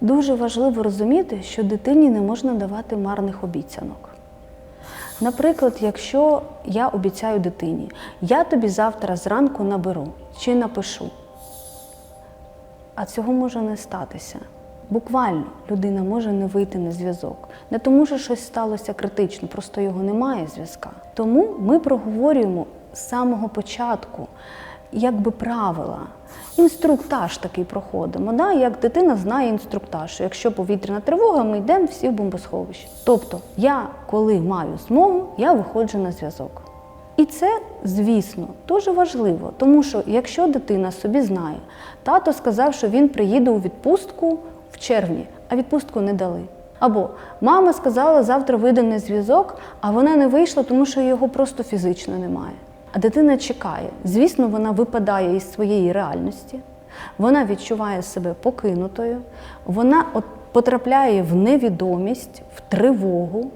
Дуже важливо розуміти, що дитині не можна давати марних обіцянок. Наприклад, якщо я обіцяю дитині, я тобі завтра зранку наберу чи напишу, а цього може не статися. Буквально людина може не вийти на зв'язок. Не тому, що щось сталося критично, просто його немає зв'язка. Тому ми проговорюємо з самого початку, якби правила. Інструктаж такий проходимо. Да? Як дитина знає інструктаж, що якщо повітряна тривога, ми йдемо всі в бомбосховище. Тобто, я, коли маю змогу, я виходжу на зв'язок. І це, звісно, дуже важливо, тому що якщо дитина собі знає, тато сказав, що він приїде у відпустку червні, а відпустку не дали. Або мама сказала, завтра вийде на зв'язок, а вона не вийшла, тому що його просто фізично немає. А дитина чекає. Звісно, вона випадає із своєї реальності, вона відчуває себе покинутою, вона от потрапляє в невідомість, в тривогу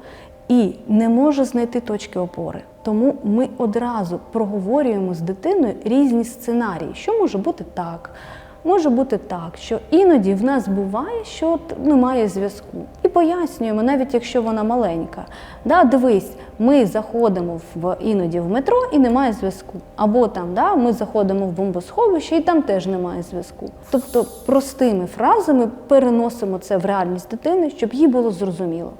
і не може знайти точки опори. Тому ми одразу проговорюємо з дитиною різні сценарії, що може бути так. Може бути так, що іноді в нас буває, що немає зв'язку. І пояснюємо, навіть якщо вона маленька. Да, дивись, ми заходимо в іноді в метро і немає зв'язку. Або там да, ми заходимо в бомбосховище і там теж немає зв'язку. Тобто простими фразами переносимо це в реальність дитини, щоб їй було зрозуміло.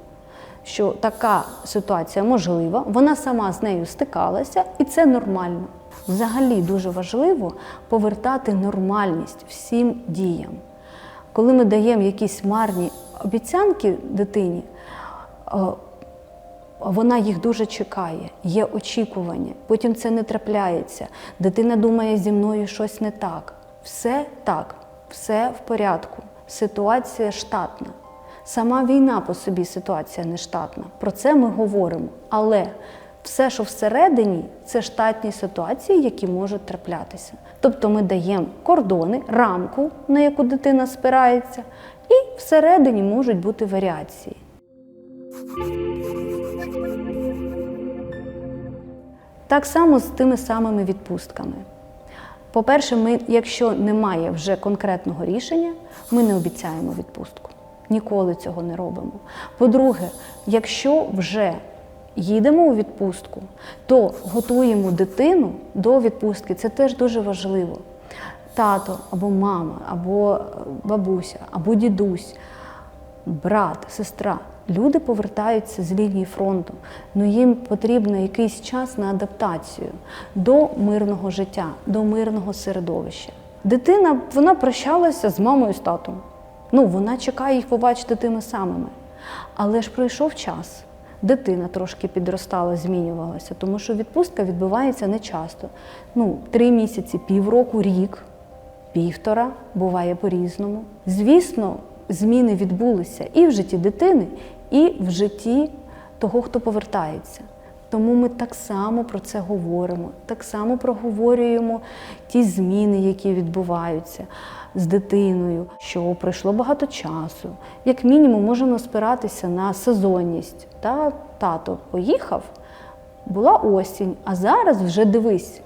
Що така ситуація можлива, вона сама з нею стикалася, і це нормально. Взагалі дуже важливо повертати нормальність всім діям. Коли ми даємо якісь марні обіцянки дитині, е, вона їх дуже чекає, є очікування, потім це не трапляється. Дитина думає, зі мною щось не так. Все так, все в порядку. Ситуація штатна. Сама війна по собі ситуація не штатна. Про це ми говоримо. Але все, що всередині, це штатні ситуації, які можуть траплятися. Тобто ми даємо кордони, рамку, на яку дитина спирається, і всередині можуть бути варіації. Так само з тими самими відпустками. По-перше, ми, якщо немає вже конкретного рішення, ми не обіцяємо відпустку. Ніколи цього не робимо. По-друге, якщо вже їдемо у відпустку, то готуємо дитину до відпустки. Це теж дуже важливо. Тато або мама, або бабуся, або дідусь, брат, сестра. Люди повертаються з лінії фронту, але їм потрібен якийсь час на адаптацію до мирного життя, до мирного середовища. Дитина вона прощалася з мамою з татом. Ну, вона чекає їх побачити тими самими. Але ж пройшов час. Дитина трошки підростала, змінювалася, тому що відпустка відбувається не часто. Ну, три місяці, півроку, рік, півтора, буває по-різному. Звісно, зміни відбулися і в житті дитини, і в житті того, хто повертається. Тому ми так само про це говоримо, так само проговорюємо ті зміни, які відбуваються з дитиною, що пройшло багато часу. Як мінімум, можемо спиратися на сезонність. Та тато поїхав, була осінь, а зараз вже дивись,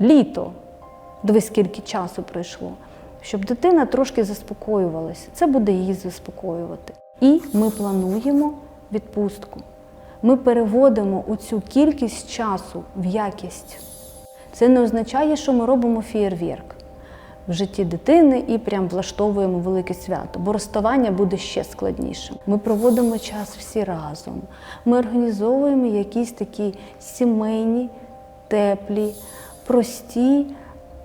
літо. Дивись, скільки часу пройшло. Щоб дитина трошки заспокоювалася, це буде її заспокоювати. І ми плануємо відпустку. Ми переводимо у цю кількість часу в якість. Це не означає, що ми робимо фєєрверк в житті дитини і прям влаштовуємо велике свято, бо розставання буде ще складнішим. Ми проводимо час всі разом. Ми організовуємо якісь такі сімейні, теплі, прості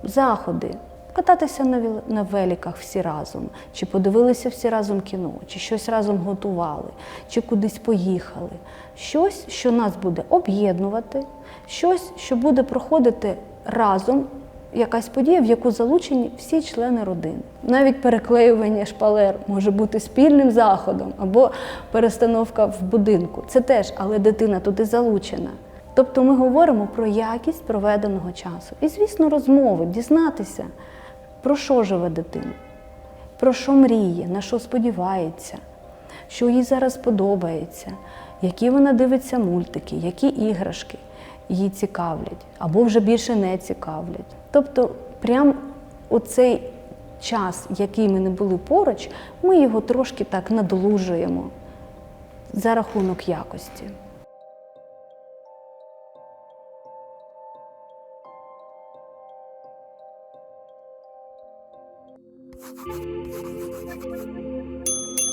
заходи. Кататися на на великах всі разом, чи подивилися всі разом кіно, чи щось разом готували, чи кудись поїхали. Щось, що нас буде об'єднувати, щось, що буде проходити разом, якась подія, в яку залучені всі члени родини. Навіть переклеювання шпалер може бути спільним заходом або перестановка в будинку. Це теж, але дитина туди залучена. Тобто ми говоримо про якість проведеного часу. І, звісно, розмови, дізнатися, про що живе дитина, про що мріє, на що сподівається, що їй зараз подобається, які вона дивиться мультики, які іграшки її цікавлять, або вже більше не цікавлять. Тобто, прям оцей час, який ми не були поруч, ми його трошки так надолужуємо за рахунок якості. Thank you.